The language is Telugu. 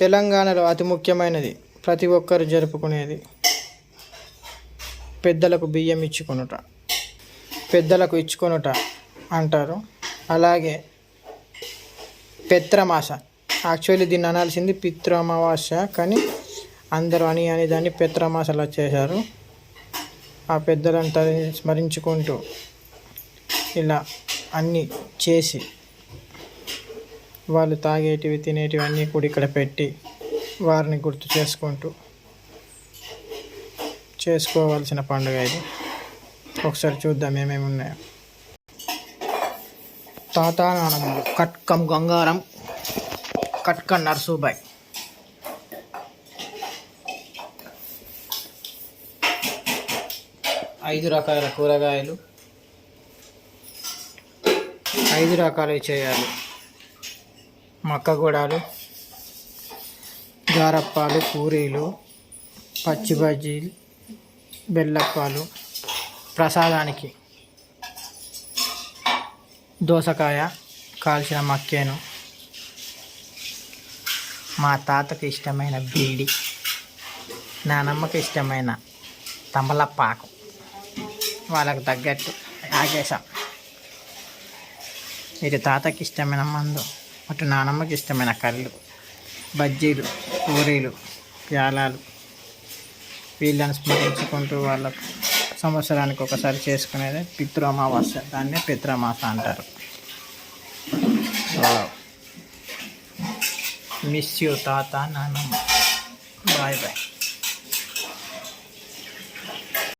తెలంగాణలో అతి ముఖ్యమైనది ప్రతి ఒక్కరు జరుపుకునేది పెద్దలకు బియ్యం ఇచ్చుకొనుట. పెద్దలకు ఇచ్చుకొనుట అంటారు. అలాగే పెత్రమాస. యాక్చువల్లీ దీన్ని అనాల్సింది పిత్రమావాస కానీ అందరూ అని అని దాన్ని పెత్రమాసలా చేశారు. ఆ పెద్దలను తరి- స్మరించుకుంటూ ఇలా అన్నీ చేసి వాళ్ళు తాగేటివి తినేటివి అన్నీ కూడా ఇక్కడ పెట్టి వారిని గుర్తు చేసుకుంటూ చేసుకోవాల్సిన పండుగ ఇది. ఒకసారి చూద్దాం ఏమేమి ఉన్నాయో. తాత నానమ్మలు కట్కం గంగారం కట్కం నర్సూబాయ్. ఐదు రకాల కూరగాయలు. ఐదు రకాలు చేయాలి. మక్కగూడాలు గారప్పాలు పూరీలు పచ్చి బజ్జీలు బెల్లప్పాలు ప్రసాదానికి. దోసకాయ కాల్చిన మక్కేను. మా తాతకి ఇష్టమైన బీడి నానమ్మకు ఇష్టమైన తమలపాకు. వాళ్ళకు తగ్గట్టు ఆగేశాం. ఇది తాతకి ఇష్టమైన మందు. అటు నానమ్మకి ఇష్టమైన కర్రీలు బజ్జీలు పూరీలు ప్యాలాలు వీళ్ళని స్మరించుకుంటూ వాళ్ళకు సంవత్సరానికి ఒకసారి చేసుకునేది పితృ అమావాస్య దాన్నే పితృమాస అంటారు. మిస్ యూ తాత నానమ్మ. Bye bye